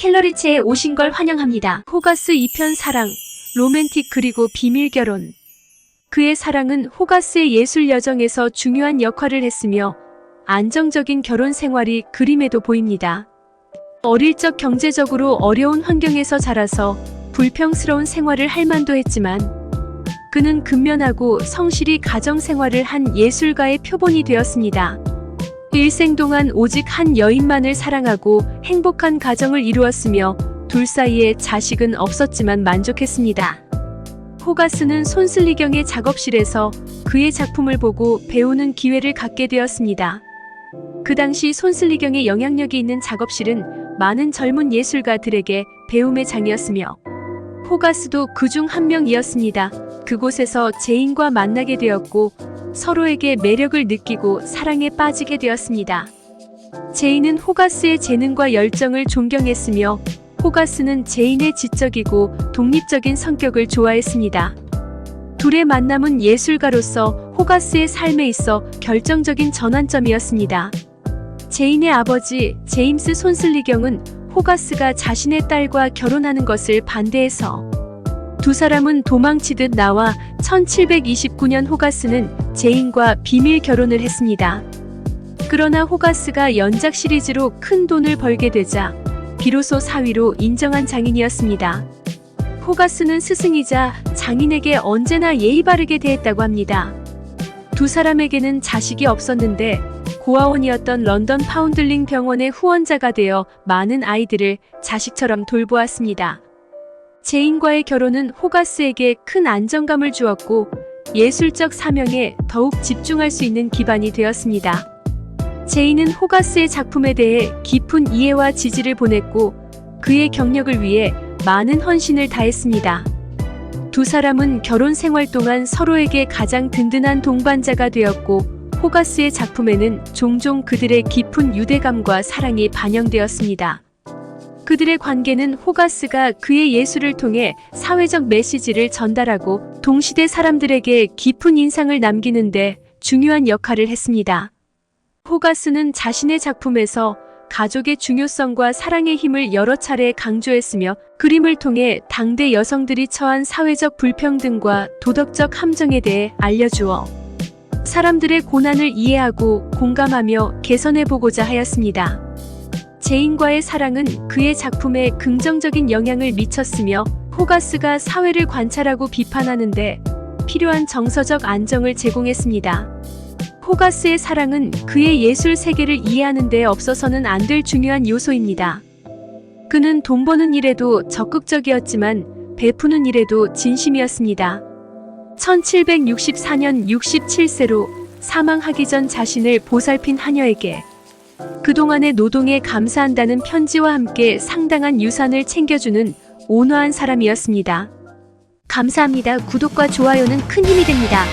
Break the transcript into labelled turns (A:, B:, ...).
A: 캘러리체에 오신 걸 환영합니다. 호가스 2편 사랑, 로맨틱 그리고 비밀 결혼. 그의 사랑은 호가스의 예술 여정에서 중요한 역할을 했으며 안정적인 결혼 생활이 그림에도 보입니다. 어릴 적 경제적으로 어려운 환경에서 자라서 불평스러운 생활을 할 만도 했지만 그는 근면하고 성실히 가정 생활을 한 예술가의 표본이 되었습니다. 일생 동안 오직 한 여인만을 사랑하고 행복한 가정을 이루었으며 둘 사이에 자식은 없었지만 만족했습니다. 호가스는 손슬리경의 작업실에서 그의 작품을 보고 배우는 기회를 갖게 되었습니다. 그 당시 손슬리경의 영향력이 있는 작업실은 많은 젊은 예술가들에게 배움의 장이었으며 호가스도 그 중 한 명이었습니다. 그곳에서 제인과 만나게 되었고 서로에게 매력을 느끼고 사랑에 빠지게 되었습니다. 제인은 호가스의 재능과 열정을 존경했으며 호가스는 제인의 지적이고 독립적인 성격을 좋아했습니다. 둘의 만남은 예술가로서 호가스의 삶에 있어 결정적인 전환점이었습니다. 제인의 아버지 제임스 손슬리경은 호가스가 자신의 딸과 결혼하는 것을 반대해서 두 사람은 도망치듯 나와 1729년 호가스는 제인과 비밀 결혼을 했습니다. 그러나 호가스가 연작 시리즈로 큰 돈을 벌게 되자 비로소 사위로 인정한 장인이었습니다. 호가스는 스승이자 장인에게 언제나 예의 바르게 대했다고 합니다. 두 사람에게는 자식이 없었는데 고아원이었던 런던 파운들링 병원의 후원자가 되어 많은 아이들을 자식처럼 돌보았습니다. 제인과의 결혼은 호가스에게 큰 안정감을 주었고 예술적 사명에 더욱 집중할 수 있는 기반이 되었습니다. 제인은 호가스의 작품에 대해 깊은 이해와 지지를 보냈고 그의 경력을 위해 많은 헌신을 다했습니다. 두 사람은 결혼 생활 동안 서로에게 가장 든든한 동반자가 되었고 호가스의 작품에는 종종 그들의 깊은 유대감과 사랑이 반영되었습니다. 그들의 관계는 호가스가 그의 예술을 통해 사회적 메시지를 전달하고 동시대 사람들에게 깊은 인상을 남기는데 중요한 역할을 했습니다. 호가스는 자신의 작품에서 가족의 중요성과 사랑의 힘을 여러 차례 강조했으며 그림을 통해 당대 여성들이 처한 사회적 불평등과 도덕적 함정에 대해 알려주어 사람들의 고난을 이해하고 공감하며 개선해보고자 하였습니다. 제인과의 사랑은 그의 작품에 긍정적인 영향을 미쳤으며 호가스가 사회를 관찰하고 비판하는데 필요한 정서적 안정을 제공했습니다. 호가스의 사랑은 그의 예술 세계를 이해하는 데 없어서는 안 될 중요한 요소입니다. 그는 돈 버는 일에도 적극적이었지만 베푸는 일에도 진심이었습니다. 1764년 67세로 사망하기 전 자신을 보살핀 하녀에게 그동안의 노동에 감사한다는 편지와 함께 상당한 유산을 챙겨주는 온화한 사람이었습니다. 감사합니다. 구독과 좋아요는 큰 힘이 됩니다.